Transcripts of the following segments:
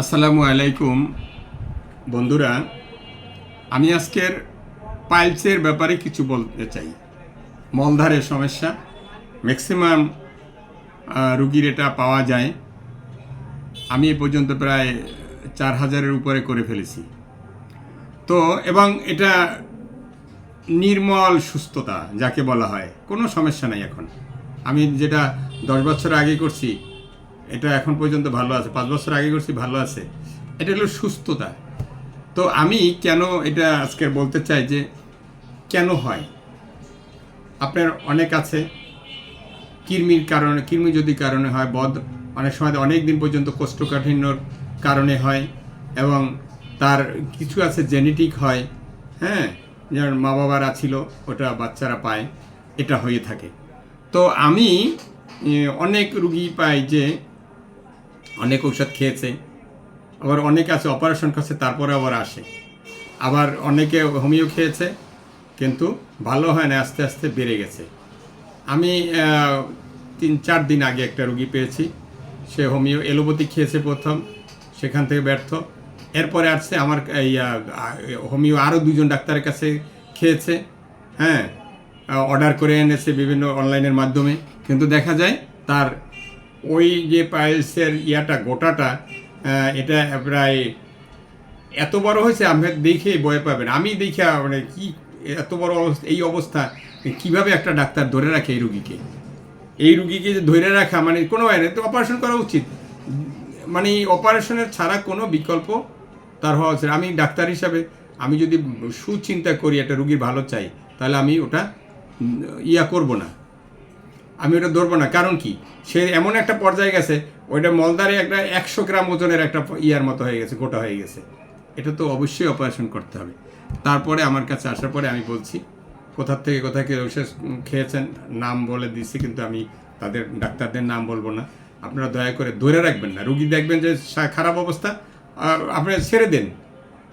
আসসালামু আলাইকুম। বন্ধুরা, আমি আজকের পাইলসের ব্যাপারে কিছু বলতে চাই। মলধারের সমস্যা ম্যাক্সিমাম রুগীর এটা পাওয়া যায়। আমি এ পর্যন্ত প্রায় চার হাজারের উপরে করে ফেলেছি। তো, এবং এটা নির্মল সুস্থতা, যাকে বলা হয়, কোনো সমস্যা নাই এখন। আমি যেটা দশ বছর আগে করছি এটা এখন পর্যন্ত ভালো আছে। পাঁচ বছর আগে করছি, ভালো আছে। এটা হলো সুস্থতা। তো আমি কেন এটা আজকে বলতে চাই যে, কেন হয়? আপনার অনেক আছে। কৃমির কারণে, কৃমি যদি কারণে হয়, বদ অনেক সময় অনেক দিন পর্যন্ত কোষ্ঠকাঠিন্যর কারণে হয় এবং তার কিছু আছে জেনেটিক হয় হ্যাঁ? যেমন মা বাবারা ছিল ওটা বাচ্চারা পায়, এটা হয়ে থাকে। তো আমি অনেক রুগী পাই যে অনেক ঔষধ খেয়েছে। আবার অনেক আছে অপারেশন করছে, তারপরে আবার আসে। আবার অনেকে হোমিও খেয়েছে, কিন্তু ভালো হয় না, আস্তে আস্তে বেড়ে গেছে। আমি তিন, চার দিন আগে একটা রুগী পেয়েছি। সে হোমিও, এলোপ্যাথি খেয়েছে প্রথম, সেখান থেকে ব্যর্থ। এরপরে আসছে আমার, এই হোমিও আরও দুজন ডাক্তারের কাছে খেয়েছে হ্যাঁ অর্ডার করে এনেছে বিভিন্ন অনলাইনের মাধ্যমে। কিন্তু দেখা যায় তার ওই যে পাইলসের ইয়াটা, গোটাটা এটা প্রায় এত বড় হয়েছে আপনি দেখে ভয় পাবেন। আমি দেখে মানে কি এত বড় অবস্থা, এই অবস্থা, কীভাবে একটা ডাক্তার ধরে রাখে এই রুগীকে? এই রুগীকে যে ধরে রাখা মানে কোনো না তো অপারেশন করা উচিত। মানে অপারেশনের ছাড়া কোনো বিকল্প তার হওয়া উচিত। আমি ডাক্তার হিসাবে, আমি যদি সুচিন্তা করি, একটা রুগীর ভালো চাই, তাহলে আমি ওটা ইয়া করব না। আমি ওটা ধরবো না। কারণ কি? সে এমন একটা পর্যায়ে গেছে ওইটা মলদারে একটা একশো গ্রাম ওজনের একটা ইয়ার মতো হয়ে গেছে গোটা হয়ে গেছে। এটা তো অবশ্যই অপারেশন করতে হবে। তারপরে আমার কাছে আসার পরে আমি বলছি কোথার থেকে কোথায় কে ঔষধ খেয়েছেন? নাম বলে দিচ্ছি কিন্তু আমি তাদের ডাক্তারদের নাম বলব না। আপনারা দয়া করে ধরে রাখবেন না। রুগী দেখবেন যে খারাপ অবস্থা আহ, আপনি ছেড়ে দেন।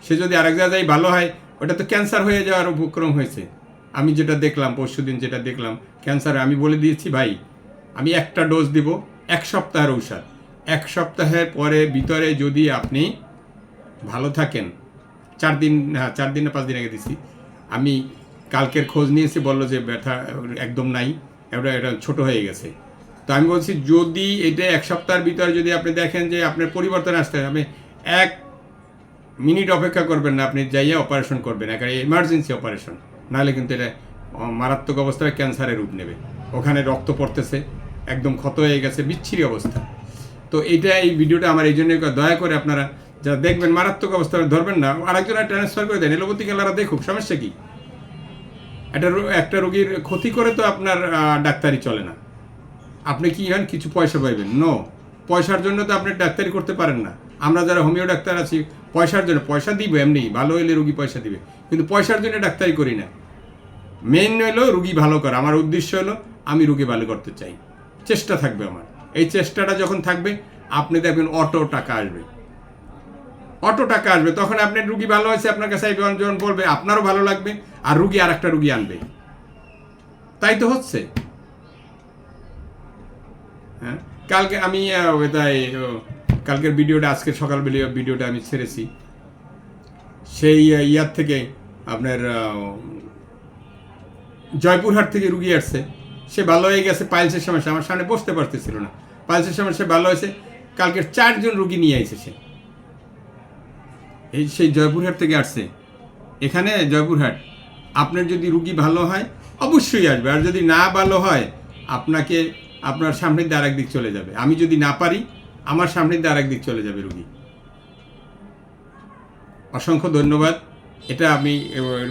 সে যদি আরেক জায়গায় ভালো হয় ওটা তো ক্যান্সার হয়ে যাওয়ার উপক্রম হয়েছে। আমি যেটা দেখলাম পরশু দিন যেটা দেখলাম ক্যান্সারে আমি বলে দিয়েছি ভাই আমি একটা ডোজ দিব এক সপ্তাহের ঔষধ। এক সপ্তাহের পরে ভিতরে যদি আপনি ভালো থাকেন চার দিন হ্যাঁ চার দিন না পাঁচ দিন আগে দিছি আমি কালকের খোঁজ নিয়েছি বলল যে ব্যথা একদম নাই এটা এটা ছোট হয়ে গেছে। তো আমি বলছি যদি এটা এক সপ্তাহের ভিতরে যদি আপনি দেখেন যে আপনার পরিবর্তন আসতে হবে, এক মিনিট অপেক্ষা করবেন না আপনি যাইয়া অপারেশন করবেন একেবারে এমার্জেন্সি অপারেশন নাহলে কিন্তু এটা মারাত্মক অবস্থায় ক্যান্সারের রূপ নেবে। ওখানে রক্ত পড়তেছে, একদম ক্ষত হয়ে গেছে, বিচ্ছিরি অবস্থা। তো এইটা, এই ভিডিওটা আমার এই জন্য দয়া করে আপনারা যারা দেখবেন মারাত্মক অবস্থা, ধরবেন না। আরেকজনে ট্রান্সফার করে দেন এলোপতি গেলারা দেখুক, সমস্যা কি? একটা একটা রোগীর ক্ষতি করে তো আপনার ডাক্তারি চলে না। আপনি কি হন? কিছু পয়সা পাইবেন। নো পয়সার জন্য তো আপনি ডাক্তারি করতে পারেন না। আমরা যারা হোমিও ডাক্তার আছি, পয়সার জন্য, পয়সা দিব এমনি, ভালো হইলে রুগী পয়সা দিবে। কিন্তু পয়সার জন্য ডাক্তারি করি না। মেন হলো রুগী ভালো করা। আমার উদ্দেশ্য হলো, আমি রুগী ভালো করতে চাই। চেষ্টা থাকবে আমার। এই চেষ্টাটা যখন থাকবে, আপনি দেখবেন অটো টাকা আসবে। অটো টাকা আসবে, তখন আপনার রুগী ভালো হয়েছে, আপনার কাছে যখন বলবে, আপনারও ভালো লাগবে। আর রুগী আর একটা রুগী আনবে। তাই তো হচ্ছে। হ্যাঁ? কালকে আমি তাই কালকের ভিডিওটা আজকে সকাল ভিডিওটা আমি ছেড়েছি। সেই ইয়ার থেকে আপনার জয়পুরহাট থেকে রুগী আসছে। সে ভালো হয়ে গেছে পাইলসের সমস্যা আমার সামনে বসতে পারতেছিল না। পাইলসের সমস্যা ভালো হয়েছে কালকে চারজন রুগী নিয়ে আইছে সে। এই সেই জয়পুরহাট থেকে আসছে। এখানে জয়পুরহাট, আপনার যদি রুগী ভালো হয়, অবশ্যই আসবে। আর যদি না ভালো হয়, আপনাকে, আপনার সামনের দিয়ে আরেক দিক চলে যাবে। আমি যদি না পারি আমার সামনের দিয়ে আরেক দিক চলে যাবে রুগী। অসংখ্য ধন্যবাদ। এটা আমি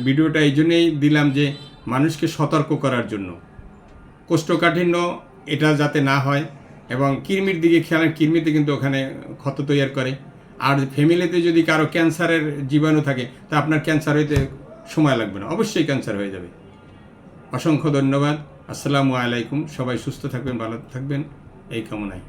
ভিডিওটা এই জন্যই দিলাম যে মানুষকে সতর্ক করার জন্য। কোষ্ঠকাঠিন্য এটা যাতে না হয় এবং কৃমির দিকে খেয়াল কৃমিতে কিন্তু ওখানে ক্ষত তৈরি করে। আর ফ্যামিলিতে যদি কারও ক্যান্সারের জীবাণু থাকে, তা আপনার ক্যান্সার হইতে সময় লাগবে না, অবশ্যই ক্যান্সার হয়ে যাবে। অসংখ্য ধন্যবাদ। আসসালামু আলাইকুম। সবাই সুস্থ থাকবেন, ভালো থাকবেন। এই কামনায়।